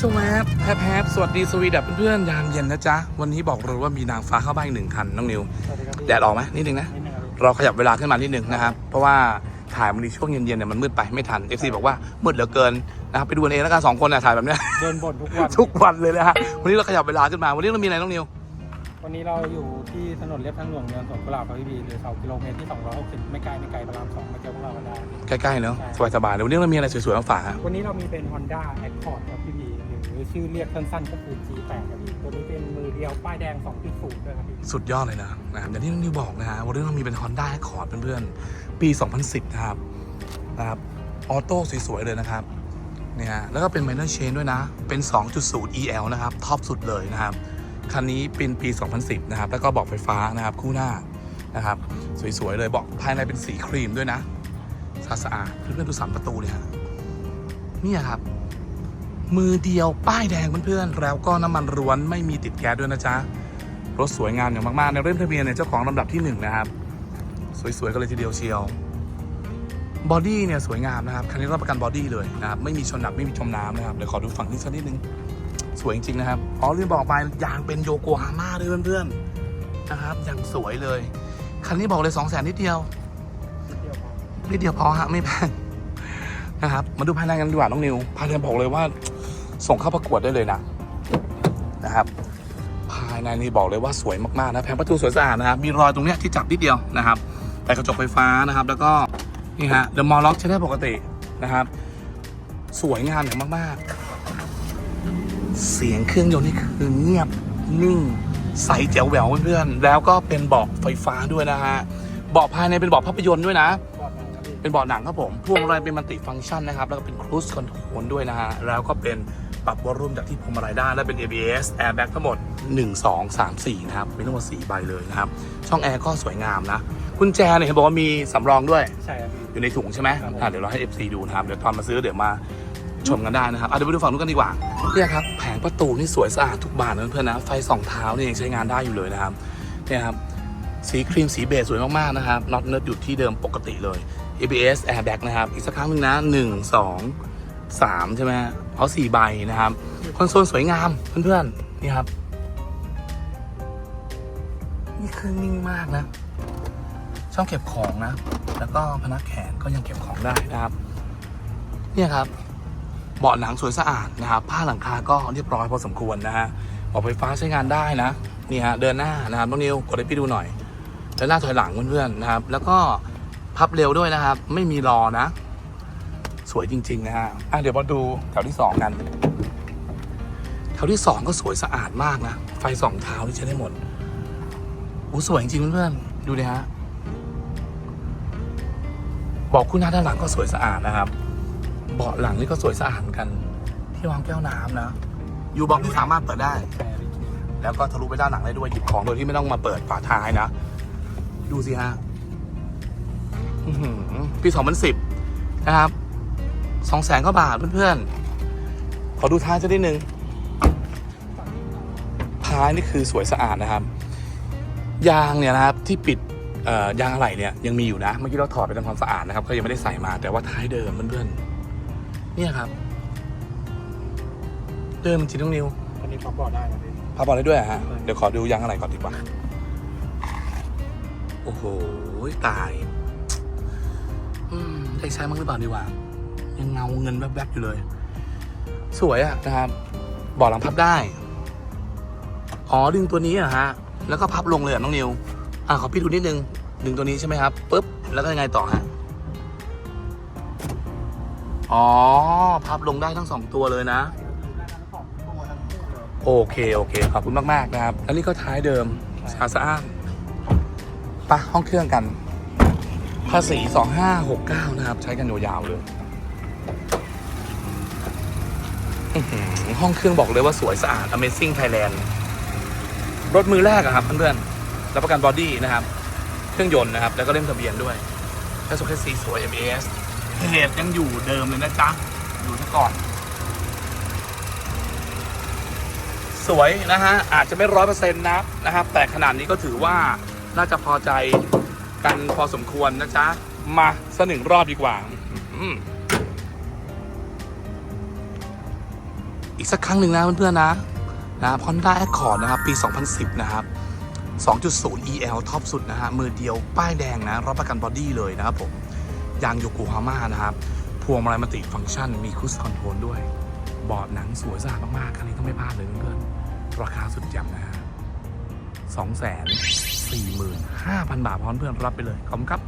ชวบแพบแพบสวัสดีสวีดับเพื่อนๆยามเย็นนะจ๊ะ วันนี้บอกเลยว่ามีนางฟ้าเข้าบ้านอีกหนึ่งคันน้องนิวสวัสดีครับพี่แดดออกไหมนิดนึงนะนิดนึงครับพี่เราขยับเวลาขึ้นมานิดนึงนะครับ เพราะว่าถ่ายมันในช่วงเย็นๆเนี่ยมันมืดไปไม่ทัน FC บอกว่ามืดเหลือเกินนะครับไปดูกันเองแล้วกันสองคนนะถ่ายแบบเนี้ยโดนบ่นทุกวัน ทุกวันเลยนะฮะวันนี้เราขยับเวลาขึ้นมา วันนี้เรามีอะไรน้องนิววันนี้เราอยู่ที่ถนนเลียบทางหลวงเนินสวนกุหลาบครับพี่บีหรือเสากิโลเมตรที่ 260 ไม่ไกลไม่ไกลพระรามสองมาเจอพวกเรากันได้ใกล้ๆเนอะสบายๆเลยวันนี้เรามีอะไรสวยๆมาฝากฮะวันนี้เรามีเป็น Honda Accord ครับพี่บีห รือชื่อเรียกสั้นๆก็คือ G8 ครับพี่ตัวนี้เป็นมือเดียวป้ายแดง 2.0ด้วยครับพี่สุดยอดเลยนะนะครับอย่างที่น้องนิวบอกนะฮะวันนี้เรามีเป็น Honda Accord เพื่อนๆปี 2010 นะครับนะครับออโต้สวยๆเลยนะครับเนี่ยฮะแล้วก็เป็น minor change ด้วยนะ เป็น 2.0 EL นะครับท็อปสุดเลยนะครับ คันนี้เป็นปี 2010 นะครับ แล้วก็บอกไฟฟ้านะครับคู่หน้านะครับ สวยๆเลยเบอกภายในเป็นสีครีมด้วยนะสะอาดเพื่อนๆดูสามประตูเลยฮะนี่ครับ มือเดียวป้ายแดงเพื่อนๆแล้วก็น้ำมันร้วนไม่มีติดแก๊สด้วยนะจ๊ะรถสวยงามอย่างมากๆ ในเล่มทะเบียนเนี่ยเจ้าของลำดับที่หนึ่งนะครับ สวยๆกันเลยทีเดียวเชียวบอดี้เนี่ยสวยงามนะครับคันนี้รับประกันบอดี้เลยนะครับไม่มีชนหนักไม่มีจมน้ำนะครับเดี๋ยวขอดูฝั่งนี้สักนิดนึงสวยจริงๆนะครับอ๋อลืมบอกไปยางเป็นโยโกฮาม่าด้วยเพื่อนๆนะครับอย่างสวยเลยคันนี้บอกเลย2 0 0 0 0นิดเดียวนิดเดียวพอฮะไม่แพงนะครับมาดูภายในกันดีกว่าน้องนิวภายในบอกเลยว่า ส่งเข้าประกวดได้เลยนะนะครับภายในนี่บอกเลยว่าสวยมากๆนะแผงประตูสวยสะอาดนะครับมีรอยตรงเนี้ยที่จับนิดเดียวนะครับ แต่กระจกไฟฟ้านะครับ แล้วก็นี่ฮะเดอะมอลล็อกใช้ได้ปกตินะครับ สวยงามอย่างมากๆ เสียงเครื่องยนต์นี่คือเงียบนิ่งใสแจ๋วแหววเพื่อนๆแล้วก็เป็นเบาะไฟฟ้าด้วยนะฮะเบาะภายในเป็นเบาะภาพยนตร์ด้วยนะ เป็นเบาะหนังครับผมพวงมาลัยเป็นมัลติฟังก์ชันนะครับ แล้วก็เป็นครู i คอนโทรลด้วยนะฮะ แล้วก็เป็นปรับวอลลุ่มจากที่พวงมาลัยได้และเป็น ABS airbag ทั้งหมด 1 2 3 4 นะครับ มีทั้งหมด 4 ใบเลยนะครับ ช่องแอร์ก็สวยงามนะกุญแจเนี่ยเห็นบอกว่ามีสำรองด้วย ใช่ครับพี่อยู่ในถุงใช่ไหมครับผม อะเดี๋ยวเราให้ FC ดูนะครับ เดี๋ยวตอนมาซื้อเดี๋ยวมาชมกันได้นะครับอะเดี๋ยวไปดูฝั่งนู้นกันดีกว่าเนี่ยครับแผงประตูนี่สวยสะอาดทุกบานนะเพื่อนๆนะไฟสองเท้านี่ยังใช้งานได้อยู่เลยนะครับเนี่ยครับ สีครีมสีเบจสวยมาก ๆ นะครับน็อตเนิร์ดอยู่ที่เดิมปกติเลย ABS airbag นะครับ อีกสักครั้งหนึ่งนะ1 2 3ใช่ไหมเอา4ใบนะครับ คอนโซลสวยงามเพื่อนๆ นี่ครับ นี่เครื่องนิ่งมากนะ ช่องเก็บของนะ แล้วก็พนักแขนก็ยังเก็บของได้นะครับ เนี่ยครับเบาะหนังสวยสะอาดนะครับ ผ้าหลังคาก็เรียบร้อยพอสมควรนะฮะเบาะไฟฟ้าใช้งานได้นะนี่ฮะเดินหน้านะครับน้องนิวกดให้พี่ดูหน่อยเดินหน้าถอยหลังเพื่อนๆนะครับ แล้วก็ พับเร็วด้วยนะครับ ไม่มีรอนะ สวยจริง ๆ นะฮะอะเดี๋ยวมาดูแถวที่สองกัน แถวที่สองก็สวยสะอาดมากนะ ไฟสองเท้าที่ใช้ได้หมดโอ้สวยจริงๆเพื่อนๆดูดิฮะเบอกคู่หน้าด้านหลังก็สวยสะอาดนะครับ เบาะหลังนี่ก็สวยสะอาดกัน ที่วางแก้วน้ำนะยูบ็อกที่สามารถเปิดได้ แล้วก็ทะลุไปด้านหลังได้ด้วยหยิบของโดยที่ไม่ต้องมาเปิดฝาท้ายนะ ดูสิฮะ ปี 2010 นะครับสองแสนกว่าบาทเพื่อนๆ ขอดูท้ายสักนิดนึงท้ายนี่คือสวยสะอาดนะครับ ยางเนี่ยนะครับที่ปิดเอ่อยางอะไหล่เนี่ยยังมีอยู่นะ เมื่อกี้เราถอดไปทำความสะอาดนะครับก็ยังไม่ได้ใส่มาแต่ว่าท้ายเดิมเพื่อนๆเนี่ยครับ เดิมจริงๆน้องนิววันนี้ปรับบอกได้ครับพี่พับบอลได้ด้วยเหรอฮะใช่เดี๋ยวขอดูยางอะไรก่อนดีกว่า โอ้โหตาย อืมได้ใช้มั้งหรือเปล่าดีกว่า ยังเงาเงินแวบๆอยู่เลย สวยอะนะครับบาะหลังพับได้ อ๋อดึงตัวนี้อะฮะ แล้วก็พับลงเลยเหรอน้องนิว อะขอพี่ดูนิดนึง ดึงตัวนี้ใช่ไหมครับปุ๊บ แล้วก็ยังไงต่อฮะ อ๋อ พับลงได้ทั้งสองตัวเลยนะ โอเค โอเค ขอบคุณมาก ๆ นะครับ แล้วนี่ก็ท้ายเดิมสะอาดสะอ้าไปะห้องเครื่องกันาษี 2569 นะครับ ใช้กันยาวๆเลย ห้องเครื่องบอกเลยว่าสวยสะอาด Amazing Thailand รถมือแรกอะครับเพื่อนๆรับประกันบอดี้นะครับ เครื่องยนต์นะครับ แล้วก็เล่มทะเบียนด้วยแค่สุดแค่สีสวย ABS เหตุยังอยู่เดิมเลยนะจ๊ะ อยู่ซะก่อน สวยนะฮะ อาจจะไม่ร้อยเปอร์เซ็นต์นะนะครับ แต่ขนาดนี้ก็ถือว่าน่าจะพอใจ กันพอสมควรนะจ๊ะ มาสักหนึ่งรอบดีกว่า อีกสักครั้งหนึ่งนะเพื่อนๆนะนะ Honda Accord นะครับ ปี 2010 นะครับ 2.0 EL ท็อปสุดนะฮะ มือเดียวป้ายแดงนะ รับประกันบอดี้เลยนะครับผมยางโยโกฮาม่านะครับ พวงมาลัยมัลติฟังก์ชัน มีค u ู e คอนโทรลด้วย บอร์ดหนังสวยสะอาดมากๆ คันนี้ต้องไม่พลาดเลยเพื่อนๆ ราคาสุดแจ่มนะฮะสองแสน 45,000 บาทพร้อมเพื่อนรับไปเลยขอบคุณครับ